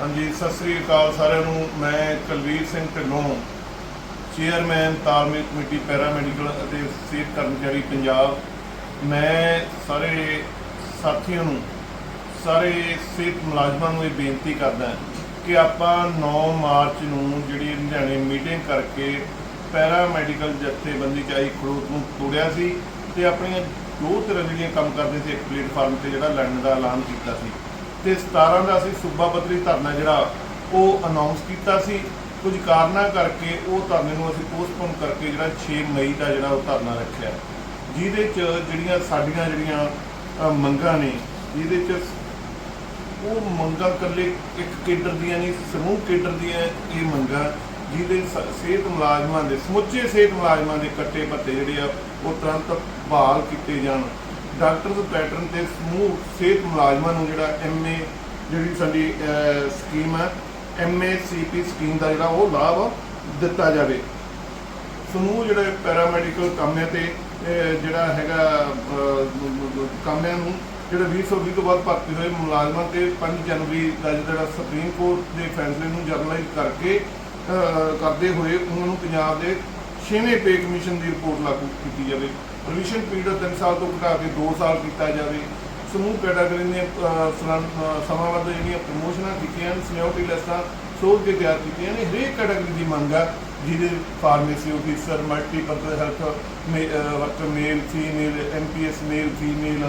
ਹਾਂਜੀ, ਸਤਿ ਸ੍ਰੀ ਅਕਾਲ ਸਾਰਿਆਂ ਨੂੰ। ਮੈਂ ਕੁਲਵੀਰ ਸਿੰਘ ਢਿੱਲੋਂ ਚੇਅਰਮੈਨ ਤਾਲਮੇਲ ਕਮੇਟੀ ਪੈਰਾਮੈਡੀਕਲ ਅਤੇ ਸਿਹਤ ਕਰਮਚਾਰੀ ਪੰਜਾਬ। ਮੈਂ ਸਾਰੇ ਸਾਥੀਆਂ ਨੂੰ, ਸਾਰੇ ਸਿਹਤ ਮੁਲਾਜ਼ਮਾਂ ਨੂੰ ਇਹ ਬੇਨਤੀ ਕਰਦਾ ਕਿ ਆਪਾਂ 9 ਮਾਰਚ ਨੂੰ ਜਿਹੜੀ ਲੁਧਿਆਣੇ ਮੀਟਿੰਗ ਕਰਕੇ ਪੈਰਾਮੈਡੀਕਲ ਜਥੇਬੰਦੀ ਚ ਖੜੋਤ ਨੂੰ ਤੋੜਿਆ ਸੀ ਤੇ ਆਪਣੀਆਂ ਦੋ ਤਰ੍ਹਾਂ ਜਿਹੜੀਆਂ ਕੰਮ ਕਰਦੇ ਸੀ, ਇੱਕ ਪਲੇਟਫਾਰਮ ਤੇ ਜਿਹੜਾ ਲੜਨ ਦਾ ਐਲਾਨ ਕੀਤਾ ਸੀ। ਤੇ 17 ਦਾ ਅਸੀਂ ਸੂਬਾ ਪੱਧਰੀ ਧਰਨਾ ਜਿਹੜਾ ਉਹ ਅਨਾਉਂਸ ਕੀਤਾ ਸੀ। ਕੁਝ ਕਾਰਨਾਂ ਕਰਕੇ ਉਹ ਧਰਨੇ ਨੂੰ ਅਸੀਂ ਪੋਸਟਪੋਨ ਕਰਕੇ ਜਿਹੜਾ 6 ਮਈ ਦਾ ਜਿਹੜਾ ਉਹ ਧਰਨਾ ਰੱਖਿਆ। ਜਿਹਦੇ ਚ ਜਿਹੜੀਆਂ ਸਾਡੀਆਂ ਜਿਹੜੀਆਂ ਮੰਗਾਂ ਨੇ, ਜਿਹਦੇ ਚ ਉਹ ਮੰਗਾਂ ਇਕੱਲੇ ਇੱਕ ਕੇਡਰ ਦੀਆਂ ਨਹੀਂ, ਸਮੂਹ ਕੇਡਰ ਦੀਆਂ ਇਹ ਮੰਗਾਂ, ਜਿਹਦੇ ਸ- ਸਿਹਤ ਮੁਲਾਜ਼ਮਾਂ ਦੇ, ਸਮੁੱਚੇ ਸਿਹਤ ਮੁਲਾਜ਼ਮਾਂ ਦੇ ਕੱਟੇ ਪੱਤੇ ਜਿਹੜੇ ਆ, ਉਹ ਤੁਰੰਤ ਬਹਾਲ ਕੀਤੇ ਜਾਣ। ਡਾਕਟਰਸ ਪੈਟਰਨ ਤੇ ਸਮੂਹ ਸਿਹਤ ਮੁਲਾਜ਼ਮਾਂ ਨੂੰ ਜਿਹੜਾ ਐਮਏ ਜਿਹੜੀ ਸਾਡੀ ਸਕੀਮ ਹੈ ਐਮਏ ਸੀਪੀ ਸਕੀਮ ਦਾ ਜਿਹੜਾ ਉਹ ਲਾਭ ਦਿੱਤਾ ਜਾਵੇ। ਸਮੂਹ ਜਿਹੜੇ ਪੈਰਾਮੈਡੀਕਲ ਕਾਮਿਆਂ ਤੇ ਜਿਹੜਾ ਹੈਗਾ ਅਹ, ਕਾਮਿਆਂ ਨੂੰ ਜਿਹੜਾ 2020 ਤੋਂ ਬਾਅਦ ਭਰਤੀ ਹੋਏ ਮੁਲਾਜ਼ਮਾਂ ਤੇ 5 ਜਨਵਰੀ ਦਾ ਜਿਹੜਾ ਸੁਪਰੀਮ ਕੋਰਟ ਦੇ ਫੈਸਲੇ ਨੂੰ ਜਰਨਲਾਈਜ਼ ਕਰਕੇ ਕਰਦੇ ਹੋਏ ਉਹਨਾਂ ਨੂੰ ਪੰਜਾਬ ਦੇ 6ਵੇਂ ਪੇ ਕਮਿਸ਼ਨ ਦੀ ਰਿਪੋਰਟ ਲਾਗੂ ਕੀਤੀ ਜਾਵੇ। ਪ੍ਰੋਵੀਜ਼ਨ ਪੀਰੀਅਡ 3 ਸਾਲ ਤੋਂ ਘਟਾ ਕੇ 2 ਸਾਲ ਕੀਤਾ ਜਾਵੇ। ਸਮੂਹ ਕੈਟਾਗਰੀ ਦੀਆਂ ਅਹ, ਸਮਾਂ- ਅਹ, ਜਿਹੜੀਆਂ ਪ੍ਰਮੋਸ਼ਨਾਂ ਕੀਤੀਆਂ ਹਨ ਸੀਨੀਅਰਟੀ ਲਿਸਟਾਂ ਸੋਧ ਕੇ ਤਿਆਰ ਕੀਤੀਆਂ ਨੇ ਹਰੇਕ ਕੈਟਾਗਰੀ ਦੀ ਮੰਗ ਆ ਜਿਹਦੇ pharmacy officer multipurpose health worker male female MPS male female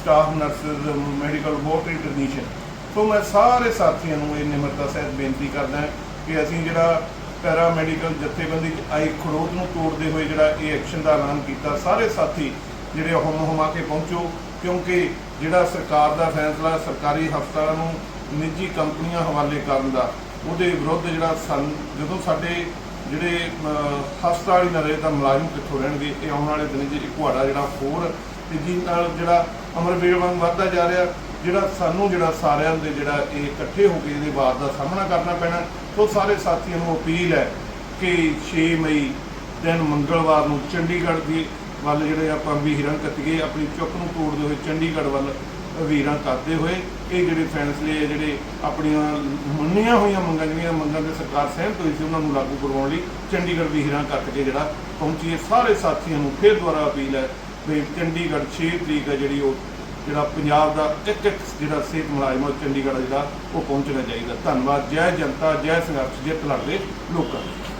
staff nurses medical laboratory technician so ਮੈਂ ਸਾਰੇ ਸਾਥੀਆਂ ਨੂੰ ਇਹ ਨਿਮਰਤਾ ਸਹਿਤ ਬੇਨਤੀ ਕਰਦਾ ਕਿ ਅਸੀਂ ਜਿਹੜਾ ਪੈਰਾ ਮੈਡੀਕਲ ਜਥੇਬੰਦੀ ਚ ਆਈ ਖੜੋਤ ਨੂੰ ਤੋੜਦੇ ਹੋਏ ਜਿਹੜਾ ਇਹ ਐਕਸ਼ਨ ਦਾ ਐਲਾਨ ਕੀਤਾ, ਸਾਰੇ ਸਾਥੀ ਜਿਹੜੇ ਹੁਮ ਹੁਮਾ ਕੇ ਪਹੁੰਚੋ, ਕਿਉਂਕਿ ਜਿਹੜਾ ਸਰਕਾਰ ਦਾ ਫੈਸਲਾ ਸਰਕਾਰੀ ਹਸਪਤਾਲਾਂ ਨੂੰ ਨਿੱਜੀ ਕੰਪਨੀਆਂ ਹਵਾਲੇ ਕਰਨ ਦਾ, ਉਹਦੇ ਵਿਰੁੱਧ ਜਿਹੜਾ ਸਨ ਜਦੋਂ ਸਾਡੇ ਜਿਹੜੇ ਹਸਪਤਾਲ ਹੀ ਨਾ ਰਹੇ ਤਾਂ ਮੁਲਾਜ਼ਮ ਕਿੱਥੋਂ ਰਹਿਣਗੇ, ਇਹ ਆਉਣ ਵਾਲੇ ਦਿਨਾਂ 'ਚ ਇੱਕ ਕੁਹਾੜਾ ਜਿਹੜਾ ਹੋਰ, ਤੇ ਜਿਸ ਨਾਲ ਜਿਹੜਾ ਅਮਰਵੀਰ ਵਾਂਗ ਵੱਧਦਾ ਜਾ ਰਿਹਾ ਜਿਹੜਾ ਸਾਨੂੰ ਜਿਹੜਾ ਸਾਰਿਆਂ ਦੇ ਜਿਹੜਾ ਇਹ ਇਕੱਠੇ ਹੋ ਕੇ ਇਹਦੇ ਬਾਤ ਦਾ ਸਾਹਮਣਾ ਕਰਨਾ ਪੈਣਾ, ਸੋ ਸਾਰੇ ਸਾਥੀਆਂ ਨੂੰ ਅਪੀਲ ਹੈ ਕਿ 6 ਮਈ ਦਿਨ ਮੰਗਲਵਾਰ ਨੂੰ ਚੰਡੀਗੜ੍ਹ ਦੀ ਵੱਲ ਜਿਹੜੇ ਆਪਾਂ ਵੀਰਾਂ ਕੱਤੀਏ ਆਪਣੀ ਚੁੱਕ ਨੂੰ ਤੋੜਦੇ ਹੋਏ ਚੰਡੀਗੜ੍ਹ ਵੱਲ ਵੀਰਾਂ ਕਰਦੇ ਹੋਏ, ਇਹ ਜਿਹੜੇ ਫੈਸਲੇ ਆ, ਜਿਹੜੇ ਆਪਣੀਆਂ ਮੰਨੀਆਂ ਹੋਈਆਂ ਮੰਗਾਂ, ਜਿਹੜੀਆਂ ਮੰਗਾਂ ਤੇ ਸਰਕਾਰ ਸਹਿਮਤ ਹੋਈ ਸੀ, ਉਹਨਾਂ ਨੂੰ ਲਾਗੂ ਕਰਵਾਉਣ ਲਈ ਚੰਡੀਗੜ੍ਹ ਵੀਰਾਂ ਕੱਟ ਕੇ ਜਿਹੜਾ ਪਹੁੰਚੀਏ। ਸਾਰੇ ਸਾਥੀਆਂ ਨੂੰ ਫਿਰ ਦੁਬਾਰਾ ਅਪੀਲ ਹੈ ਵੀ ਚੰਡੀਗੜ੍ਹ 6 ਤਰੀਕ ਹੈ ਜਿਹੜੀ ਉਹ ਜਿਹੜਾ ਪੰਜਾਬ ਦਾ ਇੱਕ ਇੱਕ ਜਿਹੜਾ ਸਿਹਤ ਮੁਲਾਜ਼ਮ ਉਹ ਚੰਡੀਗੜ੍ਹ ਜਿਹੜਾ, ਉਹ ਪਹੁੰਚਣਾ ਚਾਹੀਦਾ। ਧੰਨਵਾਦ। ਜੈ ਜਨਤਾ, ਜੈ ਸੰਘਰਸ਼, ਜਿੱਤ ਲੜਦੇ ਲੋਕਾਂ ਦੀ।